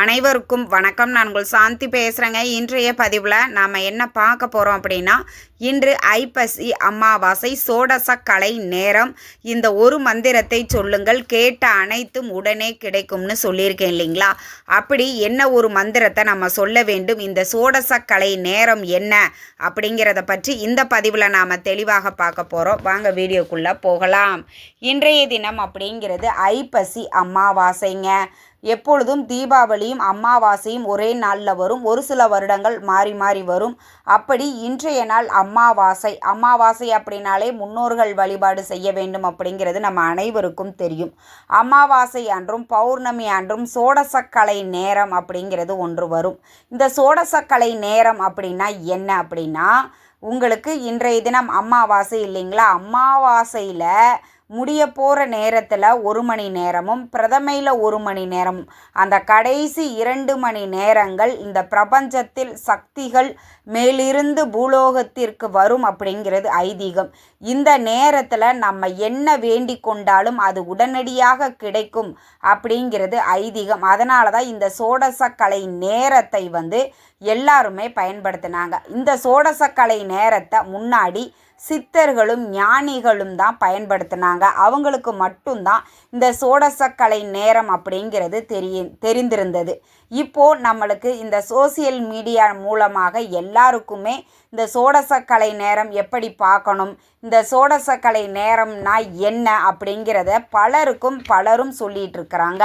அனைவருக்கும் வணக்கம். நான் உங்கள் சாந்தி பேசுகிறேங்க இன்றைய பதிவில் நாம் என்ன பார்க்க போகிறோம் அப்படின்னா இன்று ஐப்பசி அமாவாசை சோடச கலை நேரம். இந்த ஒரு மந்திரத்தை சொல்லுங்கள். கேட்ட அனைத்தும் உடனே கிடைக்கும்னு சொல்லியிருக்கேன் இல்லைங்களா? அப்படி என்ன ஒரு மந்திரத்தை நம்ம சொல்ல வேண்டும்? இந்த சோடச கலை நேரம் என்ன? அப்படிங்கிறத பற்றி இந்த பதிவில் நாம் தெளிவாக பார்க்க போகிறோம் வாங்க வீடியோக்குள்ளே போகலாம். இன்றைய தினம் அப்படிங்கிறது ஐப்பசி அமாவாசைங்க. எப்பொழுதும் தீபாவளியும் அமாவாசையும் ஒரே நாளில் வரும். ஒரு சில வருடங்கள் மாறி மாறி வரும். அப்படி இன்றைய நாள் அமாவாசை அம்மாவாசை அப்படின்னாலே முன்னோர்கள் வழிபாடு செய்ய வேண்டும் அப்படிங்கிறது நம்ம அனைவருக்கும் தெரியும். அமாவாசை அன்றும் பௌர்ணமி அன்றும் சோடசக்கலை நேரம் அப்படிங்கிறது ஒன்று வரும். இந்த சோடசக்கலை நேரம் அப்படின்னா என்ன அப்படின்னா உங்களுக்கு இன்றைய தினம் அமாவாசை இல்லைங்களா? அமாவாசையில் முடிய போகிற நேரத்தில் ஒரு மணி நேரமும் பிரதமையில் ஒரு மணி நேரமும் அந்த கடைசி இரண்டு மணி நேரங்கள் இந்த பிரபஞ்சத்தில் சக்திகள் மேலிருந்து பூலோகத்திற்கு வரும் அப்படிங்கிறது ஐதீகம். இந்த நேரத்தில் நம்ம என்ன வேண்டி கொண்டாலும் அது உடனடியாக கிடைக்கும் அப்படிங்கிறது ஐதீகம். அதனால தான் இந்த சோடசக்கலை நேரத்தை வந்து எல்லாருமே பயன்படுத்தினாங்க. இந்த சோடசக்கலை நேரத்தை முன்னாடி சித்தர்களும் ஞானிகளும் தான் பயன்படுத்தினாங்க. அவங்களுக்கு மட்டும்தான் இந்த சோடசக்கலை நேரம் அப்படிங்கிறது தெரிய தெரிந்திருந்தது. இப்போது நம்மளுக்கு இந்த சோசியல் மீடியா மூலமாக எல்லாருக்குமே இந்த சோடசக்கலை நேரம் எப்படி பார்க்கணும் இந்த சோடசக்கலை நேரம்னா என்ன அப்படிங்கிறத பலருக்கும் பலரும் சொல்லிகிட்டு இருக்கிறாங்க.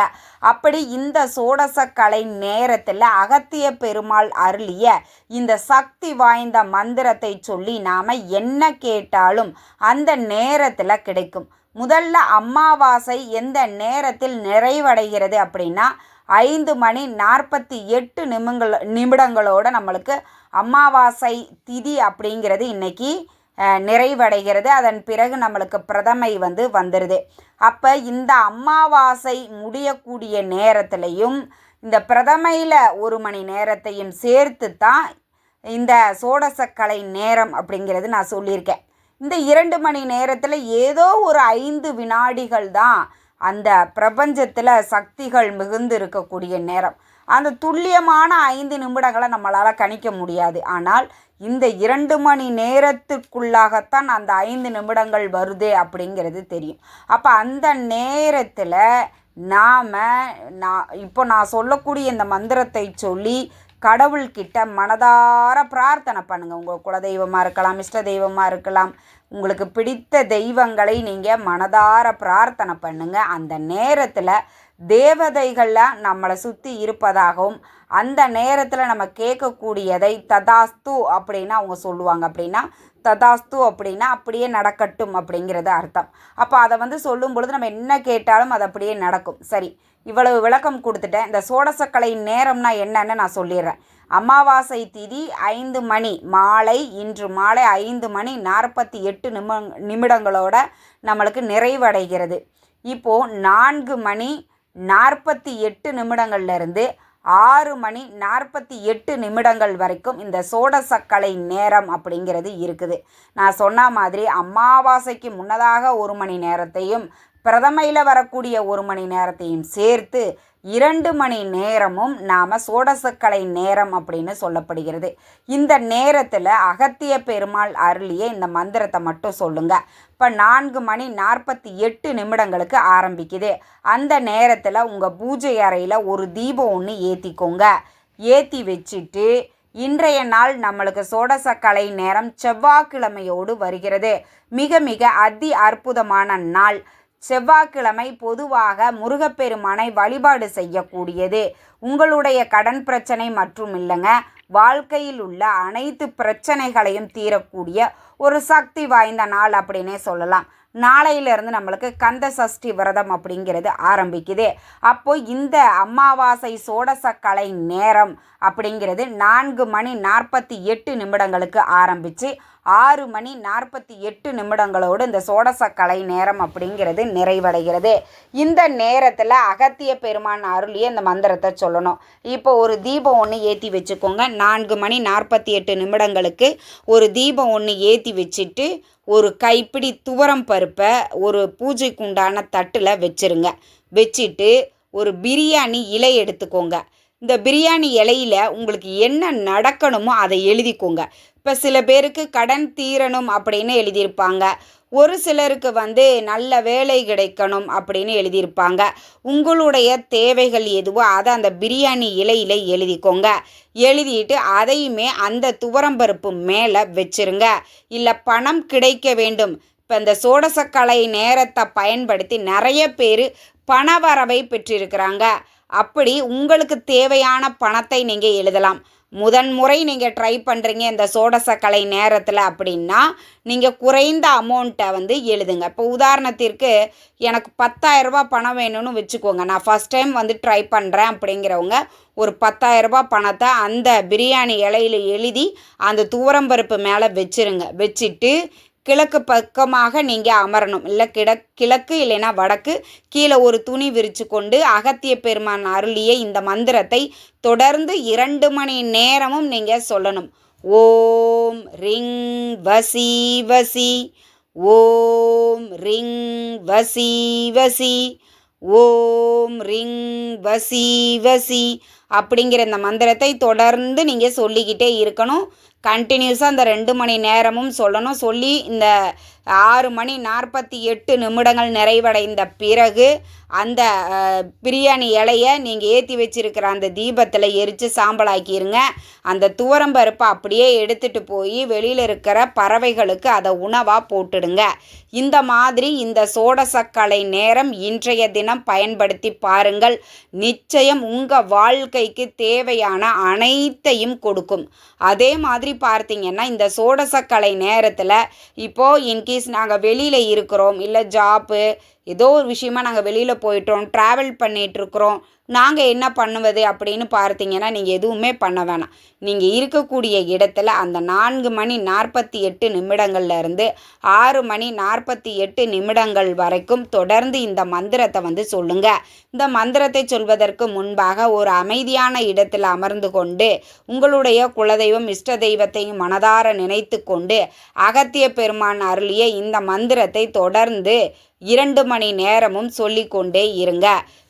அப்படி இந்த சோடசக்கலை நேரத்தில் அகத்திய பெருமாள் அருளிய இந்த சக்தி வாய்ந்த மந்திரத்தை சொல்லி நாம் என்ன கேட்டாலும் அந்த நேரத்தில் கிடைக்கும். முதல்ல அமாவாசை எந்த நேரத்தில் நிறைவடைகிறது அப்படின்னா ஐந்து மணி நாற்பத்தி எட்டு நிமிங்கள் நிமிடங்களோட நம்மளுக்கு அமாவாசை திதி அப்படிங்கிறது இன்றைக்கி நிறைவடைகிறது. அதன் பிறகு நம்மளுக்கு பிரதமை வந்து வந்துடுது அப்போ இந்த அமாவாசை முடியக்கூடிய நேரத்துலையும் இந்த பிரதமையில் ஒரு மணி நேரத்தையும் சேர்த்து தான் இந்த சோடசக்கலை நேரம் அப்படிங்கிறது நான் சொல்லியிருக்கேன். இந்த இரண்டு மணி நேரத்தில் ஏதோ ஒரு ஐந்து வினாடிகள் தான் அந்த பிரபஞ்சத்தில் சக்திகள் மிகுந்து இருக்கக்கூடிய நேரம். அந்த துல்லியமான ஐந்து நிமிடங்களை நம்மளால் கணிக்க முடியாது. ஆனால் இந்த இரண்டு மணி நேரத்துக்குள்ளாகத்தான் அந்த ஐந்து நிமிடங்கள் வருது அப்படிங்கிறது தெரியும். அப்போ அந்த நேரத்தில் நாம் நான் இப்போ நான் சொல்லக்கூடிய இந்த மந்திரத்தை சொல்லி கடவுள்கிட்ட மனதார பிரார்த்தனை பண்ணுங்கள் உங்கள் குலதெய்வமாக இருக்கலாம் இஷ்ட தெய்வமாக இருக்கலாம். உங்களுக்கு பிடித்த தெய்வங்களை நீங்கள் மனதார பிரார்த்தனை பண்ணுங்கள் அந்த நேரத்தில் தேவதைகள்லாம் நம்மளை சுற்றி இருப்பதாகவும் அந்த நேரத்தில் நம்ம கேட்கக்கூடியதை ததாஸ்து அப்படின்னு அவங்க சொல்லுவாங்க. அப்படின்னா ததாஸ்து அப்படின்னா அப்படியே நடக்கட்டும் அப்படிங்கிறது அர்த்தம். அப்போ அதை வந்து சொல்லும் பொழுது நம்ம என்ன கேட்டாலும் அது அப்படியே நடக்கும். சரி இவ்வளவு விளக்கம் கொடுத்துட்டேன். இந்த சோடசக்கலை நேரம்னா என்னன்னு நான் சொல்லிடுறேன். அமாவாசை திதி ஐந்து மணி மாலை இன்று மாலை ஐந்து மணி நாற்பத்தி எட்டு நிம நிமிடங்களோட நம்மளுக்கு நிறைவடைகிறது. இப்போது நான்கு மணி நாற்பத்தி எட்டு நிமிடங்கள்லேருந்து ஆறு மணி நாற்பத்தி எட்டு நிமிடங்கள் வரைக்கும் இந்த சோடசக்கலை நேரம் அப்படிங்கிறது இருக்குது. நான் சொன்ன மாதிரி அமாவாசைக்கு முன்னதாக ஒரு மணி நேரத்தையும் பிரதமையில் வரக்கூடிய ஒரு மணி நேரத்தையும் சேர்த்து இரண்டு மணி நேரமும் நாம் சோடசக்கலை நேரம் அப்படின்னு சொல்லப்படுகிறது. இந்த நேரத்தில் அகத்திய பெருமாள் அருளிய இந்த மந்திரத்தை மட்டும் சொல்லுங்கள் இப்போ நான்கு மணி நாற்பத்தி எட்டு நிமிடங்களுக்கு ஆரம்பிக்குது. அந்த நேரத்தில் உங்கள் பூஜை அறையில் ஒரு தீபம் ஒன்று ஏற்றிக்கோங்க ஏற்றி வச்சுட்டு இன்றைய நாள் நம்மளுக்கு சோடசக்கலை நேரம் செவ்வாய்க்கிழமையோடு வருகிறது. மிக மிக அதி அற்புதமான நாள். செவ்வாய்க்கிழமை பொதுவாக முருகப்பெருமானை வழிபாடு செய்யக்கூடியது. உங்களுடைய கடன் பிரச்சனை மற்றும் இல்லைங்க. வாழ்க்கையில் உள்ள அனைத்து பிரச்சனைகளையும் தீரக்கூடிய ஒரு சக்தி வாய்ந்த நாள் அப்படின்னே சொல்லலாம். நாளையிலிருந்து நம்மளுக்கு கந்த சஷ்டி விரதம் அப்படிங்கிறது ஆரம்பிக்குது. அப்போ இந்த அமாவாசை சோடசக்கலை நேரம் அப்படிங்கிறது நான்கு மணி நாற்பத்தி எட்டு நிமிடங்களுக்கு ஆரம்பித்து ஆறு மணி நாற்பத்தி எட்டு நிமிடங்களோடு இந்த சோடசக்கலை நேரம் அப்படிங்கிறது நிறைவடைகிறது. இந்த நேரத்தில் அகத்திய பெருமான் அருளிய இந்த மந்திரத்தை சொல்லணும். இப்போ ஒரு தீபம் ஒன்று ஏற்றி வச்சுக்கோங்க. நான்கு மணி நாற்பத்தி எட்டு நிமிடங்களுக்கு ஒரு தீபம் ஒன்று ஏற்றி வச்சுட்டு ஒரு கைப்பிடி துவரம் பருப்பை ஒரு பூஜைக்கு உண்டான தட்டில் வச்சுருங்க. வச்சுட்டு ஒரு பிரியாணி இலை எடுத்துக்கோங்க. இந்த பிரியாணி இலையில் உங்களுக்கு என்ன நடக்கணுமோ அதை எழுதிக்கோங்க. இப்போ சில பேருக்கு கடன் தீரணும் அப்படின்னு எழுதியிருப்பாங்க. ஒரு சிலருக்கு வந்து நல்ல வேலை கிடைக்கணும் அப்படின்னு எழுதியிருப்பாங்க. உங்களுடைய தேவைகள் எதுவோ அதை அந்த பிரியாணி இலையில் எழுதிக்கோங்க. எழுதிட்டு அதையுமே அந்த துவரம்பருப்பு மேலே வச்சுருங்க. இல்லை பணம் கிடைக்க வேண்டும். இப்போ இந்த சோடசக்கலை நேரத்தை பயன்படுத்தி நிறைய பேர் பணவரவை பெற்றிருக்கிறாங்க. அப்படி உங்களுக்கு தேவையான பணத்தை நீங்கள் எழுதலாம். முதன்முறை நீங்கள் ட்ரை பண்ணுறீங்க இந்த சோடசக்கலை நேரத்தில் அப்படின்னா நீங்கள் குறைந்த அமௌண்ட்டை வந்து எழுதுங்க. இப்போ உதாரணத்திற்கு எனக்கு பத்தாயிரரூபா பணம் வேணும்னு வச்சுக்கோங்க. நான் ஃபஸ்ட் டைம் வந்து ட்ரை பண்ணுறேன் அப்படிங்கிறவங்க ஒரு பத்தாயிரரூபா பணத்தை அந்த பிரியாணி இலையில் எழுதி அந்த தூரம்பருப்பு மேலே வச்சுருங்க. வச்சுட்டு கிழக்கு பக்கமாக நீங்கள் அமரணும். இல்லை கிட கிழக்கு இல்லைன்னா வடக்கு. கீழே ஒரு துணி விரித்து கொண்டு அகத்திய பெருமான் அருளிய இந்த மந்திரத்தை தொடர்ந்து இரண்டு மணி நேரமும் நீங்கள் சொல்லணும். ஓம் ரிங் வசி வசி. ஓம் ரிங் வசி வசி. ஓம் ரிங் வசி வசி. அப்படிங்கிற இந்த மந்திரத்தை தொடர்ந்து நீங்கள் சொல்லிக்கிட்டே இருக்கணும். கண்டினியூஸாக அந்த ரெண்டு மணி நேரமும் சொல்லணும். சொல்லி இந்த ஆறு மணி நாற்பத்தி எட்டு நிமிடங்கள் நிறைவடைந்த பிறகு அந்த பிரியாணி இலையை நீங்கள் ஏற்றி வச்சிருக்கிற அந்த தீபத்தில் எரித்து சாம்பலாக்கிடுங்க அந்த துவரம்பருப்பை அப்படியே எடுத்துகிட்டு போய் வெளியில் இருக்கிற பறவைகளுக்கு அதை உணவாக போட்டுடுங்க. இந்த மாதிரி இந்த சோடசக்கலை நேரம் இன்றைய தினம் பயன்படுத்தி பாருங்கள். நிச்சயம் உங்கள் வாழ்க்கைக்கு தேவையான அனைத்தையும் கொடுக்கும். அதே மாதிரி பார்த்தீங்கன்னா இந்த சோடசக்கலை நேரத்தில் இப்போது இன்கேஸ் நாங்கள் வெளியில் இருக்கிறோம். இல்லை ஜாப்பு ஏதோ ஒரு விஷயமா நாங்கள் வெளியில் போயிட்டோம் ட்ராவல் பண்ணிகிட்ருக்குறோம் நாங்கள் என்ன பண்ணுவது அப்படின்னு பார்த்தீங்கன்னா நீங்கள் எதுவுமே பண்ண வேணாம். நீங்கள் இருக்கக்கூடிய இடத்துல அந்த நான்கு மணி நாற்பத்தி எட்டு நிமிடங்கள்லேருந்து ஆறு மணி நாற்பத்தி எட்டு நிமிடங்கள் வரைக்கும் தொடர்ந்து இந்த மந்திரத்தை வந்து சொல்லுங்கள் இந்த மந்திரத்தை சொல்வதற்கு முன்பாக ஒரு அமைதியான இடத்தில் அமர்ந்து கொண்டு உங்களுடைய குலதெய்வம் இஷ்ட தெய்வத்தையும் மனதார நினைத்து கொண்டு அகத்திய பெருமான் அருளிய இந்த மந்திரத்தை தொடர்ந்து இரண்டு மணி நேரமும் சொல்லிக்கொண்டே இருங்க.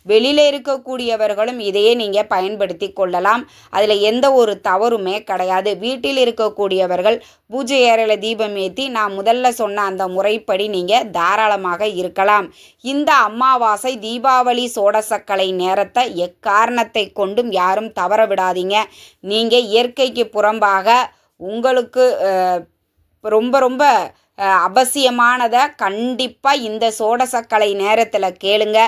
வெளியில் இருக்கக்கூடியவர்களும் இதையே நீங்கள் பயன்படுத்தி கொள்ளலாம். அதில் எந்த ஒரு தவறுமே கிடையாது. வீட்டில் இருக்கக்கூடியவர்கள் பூஜை அறையில் தீபம் ஏற்றி நான் முதல்ல சொன்ன அந்த முறைப்படி நீங்கள் தாராளமாக இருக்கலாம். இந்த அமாவாசை தீபாவளி சோடசக்கலை நேரத்தை எக்காரணத்தை கொண்டும் யாரும் தவற விடாதீங்க. நீங்கள் இயற்கைக்கு புறம்பாக உங்களுக்கு ரொம்ப ரொம்ப அவசியமானதை கண்டிப்பாக இந்த சோடசக்கலை நேரத்தில் கேளுங்க.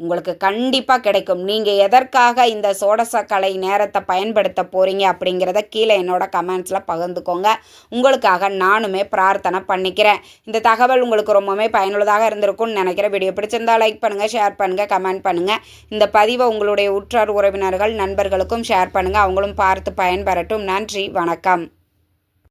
உங்களுக்கு கண்டிப்பாக கிடைக்கும். நீங்கள் எதற்காக இந்த சோடசக்கலை நேரத்தை பயன்படுத்த போகிறீங்க அப்படிங்கிறத கீழே என்னோட கமெண்ட்ஸில் பகிர்ந்துக்கோங்க. உங்களுக்காக நானுமே பிரார்த்தனை பண்ணிக்கிறேன். இந்த தகவல் உங்களுக்கு ரொம்பவுமே பயனுள்ளதாக இருந்திருக்கும்னு நினைக்கிறேன். வீடியோ பிடிச்சிருந்தால் லைக் பண்ணுங்கள் ஷேர் பண்ணுங்கள் கமெண்ட் பண்ணுங்கள் இந்த பதிவை உங்களுடைய உற்றார் உறவினர்கள் நண்பர்களுக்கும் ஷேர் பண்ணுங்கள் அவங்களும் பார்த்து பயன்பெறட்டும். நன்றி வணக்கம்.